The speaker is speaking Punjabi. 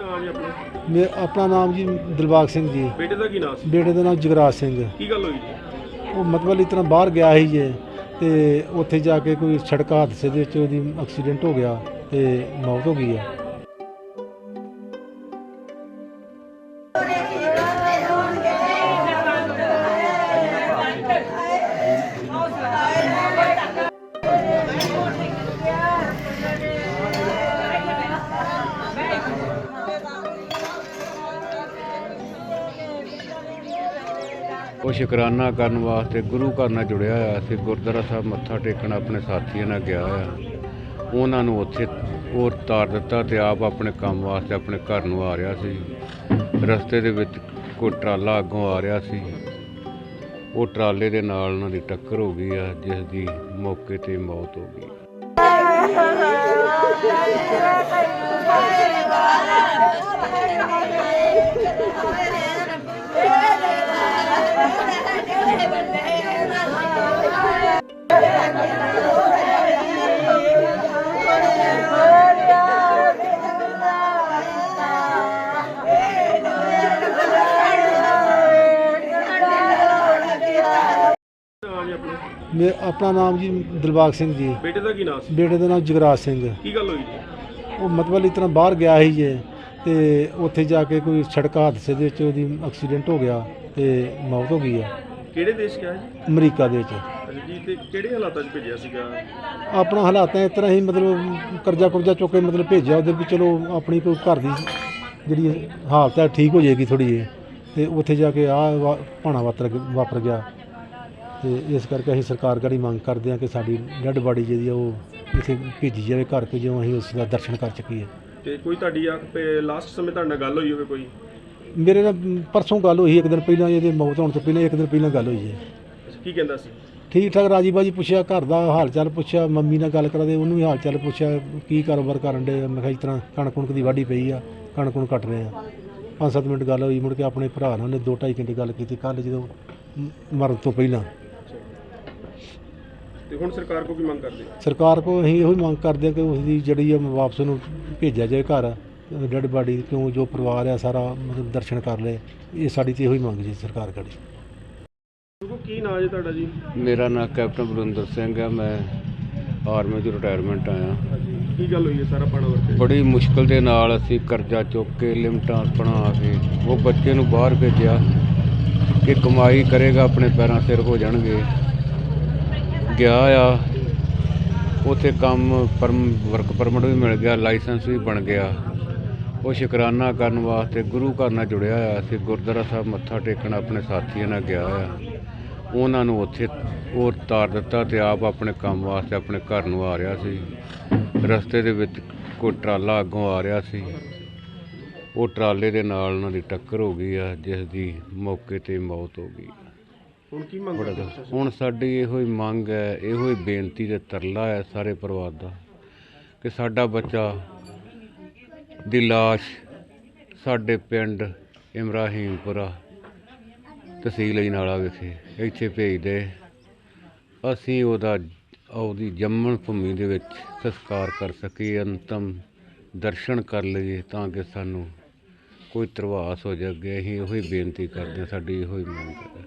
ਹਾਂ ਜੀ ਆਪਣੇ? ਮੇ ਆਪਣਾ ਨਾਮ ਜੀ ਦਿਲਬਾਗ ਸਿੰਘ ਜੀ। ਬੇਟੇ ਦਾ ਕੀ ਨਾਮ ਸੀ? ਬੇਟੇ ਦਾ ਨਾਮ ਜਗਰਾਜ ਸਿੰਘ। ਕੀ ਗੱਲ ਹੋਈ? ਜੀ ਉਹ ਮਤਲਬ ਇਸ ਤਰ੍ਹਾਂ ਬਾਹਰ ਗਿਆ ਸੀ ਜੇ ਤੇ ਉੱਥੇ ਜਾ ਕੇ ਕੋਈ ਸੜਕ ਹਾਦਸੇ ਦੇ ਵਿੱਚ ਉਹਦੀ ਐਕਸੀਡੈਂਟ ਹੋ ਗਿਆ ਤੇ ਮੌਤ ਹੋ ਗਈ ਆ। ਉਹ ਸ਼ੁਕਰਾਨਾ ਕਰਨ ਵਾਸਤੇ ਗੁਰੂ ਘਰ ਨਾਲ ਜੁੜਿਆ ਹੋਇਆ ਸੀ। ਗੁਰਦੁਆਰਾ ਸਾਹਿਬ ਮੱਥਾ ਟੇਕਣ ਆਪਣੇ ਸਾਥੀਆਂ ਨਾਲ ਗਿਆ ਹੋਇਆ। ਉਹਨਾਂ ਨੂੰ ਉੱਥੇ ਉਹ ਤਾਰ ਦਿੱਤਾ ਤੇ ਆਪ ਆਪਣੇ ਕੰਮ ਵਾਸਤੇ ਆਪਣੇ ਘਰ ਨੂੰ ਆ ਰਿਹਾ ਸੀ। ਰਸਤੇ ਦੇ ਵਿੱਚ ਕੋਈ ਟਰਾਲਾ ਅੱਗੋਂ ਆ ਰਿਹਾ ਸੀ। ਉਹ ਟਰਾਲੇ ਦੇ ਨਾਲ ਉਹਨਾਂ ਦੀ ਟੱਕਰ ਹੋ ਗਈ ਆ, ਜਿਸ ਦੀ ਮੌਕੇ ਤੇ ਮੌਤ ਹੋ ਗਈ। ਮੇ ਆਪਣਾ ਨਾਮ ਜੀ ਦਿਲਬਾਗ ਸਿੰਘ ਜੀ। ਬੇਟੇ ਦਾ ਕੀ ਨਾਮ ਸੀ? ਬੇਟੇ ਦਾ ਨਾਮ ਜਗਰਾਜ ਸਿੰਘ। ਕੀ ਗੱਲ ਹੋਈ ਜੀ? ਉਹ ਮਤਲਬ ਇਸ ਤਰ੍ਹਾਂ ਬਾਹਰ ਗਿਆ ਸੀ ਜੇ ਤੇ ਉੱਥੇ ਜਾ ਕੇ ਕੋਈ ਸੜਕ ਹਾਦਸੇ ਦੇ ਵਿੱਚ ਉਹਦੀ ਐਕਸੀਡੈਂਟ ਹੋ ਗਿਆ ਤੇ ਮੌਤ ਹੋ ਗਈ ਆ। ਕਿਹੜੇ ਦੇਸ਼ ਗਿਆ ਜੀ? ਅਮਰੀਕਾ ਦੇ ਵਿੱਚ। ਅੱਛਾ ਜੀ ਤੇ ਕਿਹੜੇ ਹਾਲਾਤਾਂ 'ਚ ਭੇਜਿਆ ਸੀਗਾ? ਆਪਣਾ ਹਾਲਾਤਾਂ ਇਸ ਤਰ੍ਹਾਂ ਹੀ ਮਤਲਬ ਕਰਜ਼ਾ ਕੁਰਜ਼ਾ ਚੁੱਕ ਕੇ ਮਤਲਬ ਭੇਜਿਆ ਉਹਦੇ ਵੀ ਚਲੋ ਆਪਣੀ ਕੋਈ ਘਰ ਦੀ ਜਿਹੜੀ ਹਾਲਤ ਹੈ ਠੀਕ ਹੋ ਜਾਏਗੀ ਥੋੜੀ ਜਿਹੀ। ਤੇ ਉੱਥੇ ਜਾ ਕੇ ਆ ਭਾਣਾ ਵਾਪਰ ਵਾਪਰ ਗਿਆ। ਤੇ ਇਸ ਕਰਕੇ ਅਸੀਂ ਸਰਕਾਰ ਗੜੀ ਮੰਗ ਕਰਦੇ ਹਾਂ ਕਿ ਸਾਡੀ ਡੈੱਡ ਬਾਡੀ ਜਿਹੜੀ ਆ ਉਹ ਇੱਥੇ ਭੇਜੀ ਜਾਵੇ ਘਰ ਭੇਜੋ ਅਸੀਂ ਉਸ ਦਾ ਦਰਸ਼ਨ ਕਰ ਸਕੀਏ। ਤੇ ਕੋਈ ਤੁਹਾਡੀ ਲਾਸਟ ਸਮੇਂ ਤੁਹਾਡੇ ਨਾਲ ਗੱਲ ਹੋਈ ਹੋਵੇ ਕੋਈ? ਮੇਰੇ ਨਾਲ ਪਰਸੋਂ ਗੱਲ ਹੋਈ ਇੱਕ ਦਿਨ ਪਹਿਲਾਂ ਇਹਦੇ ਮੌਤ ਹੋਣ ਤੋਂ ਪਹਿਲਾਂ ਇੱਕ ਦਿਨ ਪਹਿਲਾਂ ਗੱਲ ਹੋਈ ਹੈ। ਕੀ ਕਹਿੰਦਾ ਸੀ? ਠੀਕ ਠਾਕ ਰਾਜੀ ਬਾਜੀ ਪੁੱਛਿਆ ਘਰ ਦਾ ਹਾਲ ਚਾਲ ਪੁੱਛਿਆ ਮੰਮੀ ਨਾਲ ਗੱਲ ਕਰਾਦੇ ਉਹਨੂੰ ਵੀ ਹਾਲ ਚਾਲ ਪੁੱਛਿਆ ਕੀ ਕਾਰੋਬਾਰ ਕਰਨ ਦੇ ਮੈਂ ਕਿਹਾ ਇਸ ਤਰ੍ਹਾਂ ਕਣਕ ਕੁਣਕ ਦੀ ਵਾਢੀ ਪਈ ਆ ਕਣਕ ਕੁਣ ਕੱਟ ਰਹੇ ਆ। ਪੰਜ ਸੱਤ ਮਿੰਟ ਗੱਲ ਹੋਈ ਮੁੜ ਕੇ ਆਪਣੇ ਭਰਾ ਨਾਲ ਉਹਨੇ ਦੋ ਢਾਈ ਘੰਟੇ ਗੱਲ ਕੀਤੀ ਕੱਲ ਜਦੋਂ ਮਰਨ ਤੋਂ ਪਹਿਲਾਂ। ਤੇ ਹੁਣ ਸਰਕਾਰ ਕੋ ਕੀ ਮੰਗ ਕਰਦੇ? ਸਰਕਾਰ ਕੋਲ ਅਸੀਂ ਇਹੋ ਹੀ ਮੰਗ ਕਰਦੇ ਹਾਂ ਕਿ ਉਸ ਦੀ ਜਿਹੜੀ ਆ ਵਾਪਸ ਨੂੰ ਭੇਜਿਆ ਜਾਏ ਘਰ ਡੈਡ ਬਾਡੀ ਕਿਉਂ ਜੋ ਪਰਿਵਾਰ ਆ ਸਾਰਾ ਮਤਲਬ ਦਰਸ਼ਨ ਕਰ ਲਏ ਇਹ ਸਾਡੀ ਤੇ ਇਹੋ ਹੀ ਮੰਗ ਜੀ ਸਰਕਾਰ ਕੋਲ ਦੇਖੋ ਕੀ ਨਾਂ ਹੈ ਤੁਹਾਡਾ ਜੀ? ਮੇਰਾ ਨਾਮ ਕੈਪਟਨ ਬਰਿੰਦਰ ਸਿੰਘ ਹੈ ਮੈਂ ਆਰਮੀ ਤੋਂ ਰਿਟਾਇਰਮੈਂਟ ਆਇਆ। ਕੀ ਗੱਲ ਹੋਈ ਹੈ ਸਾਰਾ ਪਾਣਾ ਵਰਤੇ ਬੜੀ ਮੁਸ਼ਕਲ ਦੇ ਨਾਲ ਅਸੀਂ ਕਰਜ਼ਾ ਚੁੱਕ ਕੇ ਲਿਮਟਾਂ ਬਣਾ ਕੇ ਉਹ ਬੱਚੇ ਨੂੰ ਬਾਹਰ ਭੇਜਿਆ ਕਿ ਕਮਾਈ ਕਰੇਗਾ ਆਪਣੇ ਪੈਰਾਂ ਸਿਰ ਹੋ ਜਾਣਗੇ। ਗਿਆ ਆ। ਉਥੇ ਕੰਮ ਪਰਮ ਵਰਕ ਪਰਮਿਟ ਵੀ ਮਿਲ ਗਿਆ ਲਾਇਸੈਂਸ ਵੀ ਬਣ ਗਿਆ। ਉਹ ਸ਼ੁਕਰਾਨਾ ਕਰਨ ਵਾਸਤੇ ਗੁਰੂ ਘਰ ਨਾਲ ਜੁੜਿਆ ਹੋਇਆ ਸੀ। ਗੁਰਦੁਆਰਾ ਸਾਹਿਬ ਮੱਥਾ ਟੇਕਣ ਆਪਣੇ ਸਾਥੀਆਂ ਨਾਲ ਗਿਆ ਆ। ਉਹਨਾਂ ਨੂੰ ਉੱਥੇ ਉਹ ਤਾਰ ਦਿੱਤਾ ਤੇ ਆਪ ਆਪਣੇ ਕੰਮ ਵਾਸਤੇ ਆਪਣੇ ਘਰ ਨੂੰ ਆ ਰਿਹਾ ਸੀ। ਰਸਤੇ ਦੇ ਵਿੱਚ ਕੋਈ ਟਰਾਲਾ ਅੱਗੋਂ ਆ ਰਿਹਾ ਸੀ। ਉਹ ਟਰਾਲੇ ਦੇ ਨਾਲ ਉਹਨਾਂ ਦੀ ਟੱਕਰ ਹੋ ਗਈ ਆ, ਜਿਸ ਦੀ ਮੌਕੇ ਤੇ ਮੌਤ ਹੋ ਗਈ। ਹੁਣ ਕੀ ਮੰਗ ਕਰਦੇ ਹੋ ਤੁਸੀਂ? ਹੁਣ ਸਾਡੀ ਇਹੋ ਹੀ ਮੰਗ ਹੈ ਇਹੋ ਹੀ ਬੇਨਤੀ ਤੇ ਤਰਲਾ ਹੈ ਸਾਰੇ ਪਰਿਵਾਰ ਦਾ ਕਿ ਸਾਡਾ ਬੱਚਾ ਦੀ ਲਾਸ਼ ਸਾਡੇ ਪਿੰਡ ਇਮਰਾਹੀਮਪੁਰਾ ਤਹਿਸੀਲ ਅਜਨਾਲਾ ਵਿਖੇ ਇੱਥੇ ਭੇਜ ਦੇ। ਅਸੀਂ ਉਹਦਾ ਉਹਦੀ ਜੰਮਣ ਭੂਮੀ ਦੇ ਵਿੱਚ ਸੰਸਕਾਰ ਕਰ ਸਕੀਏ ਅੰਤਮ ਦਰਸ਼ਨ ਕਰ ਲਈਏ ਤਾਂ ਕਿ ਸਾਨੂੰ ਕੋਈ ਤਰਵਾਸ ਹੋ ਜਾਵੇ ਅਸੀਂ ਇਹੋ ਹੀ ਬੇਨਤੀ ਕਰਦੇ ਹਾਂ ਸਾਡੀ ਇਹੋ ਹੀ ਮੰਗ ਹੈ।